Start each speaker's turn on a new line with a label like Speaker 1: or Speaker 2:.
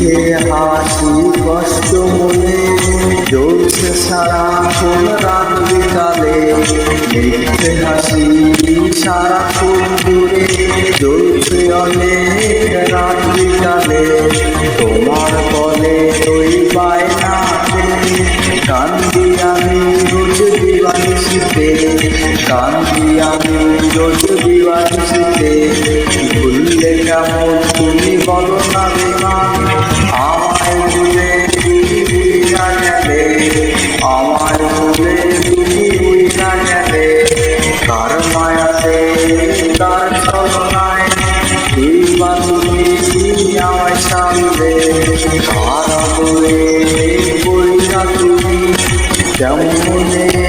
Speaker 1: মুখে হাসি কষ্ট মনে জ্বলছে সারা কোন রাত বিকালে। মিথ্যে হাসি সারা কোন দূরে জ্বলছে অনেক রাত বিকালে। তোমার কলে বলে ওই বায়নাতে কান্দি আমি রোজ দিবানিশিতে কান্দি আমি রোজ দিবানিশিতে ভুললে কেমন তুমি বলো না বিমান গেলে মনে তুমি বুঝা যাবে তার মায়াতে তার ছলনায় তুই বা তুমি আমায় সামনে কার বলে বইনা তুমি, কেমন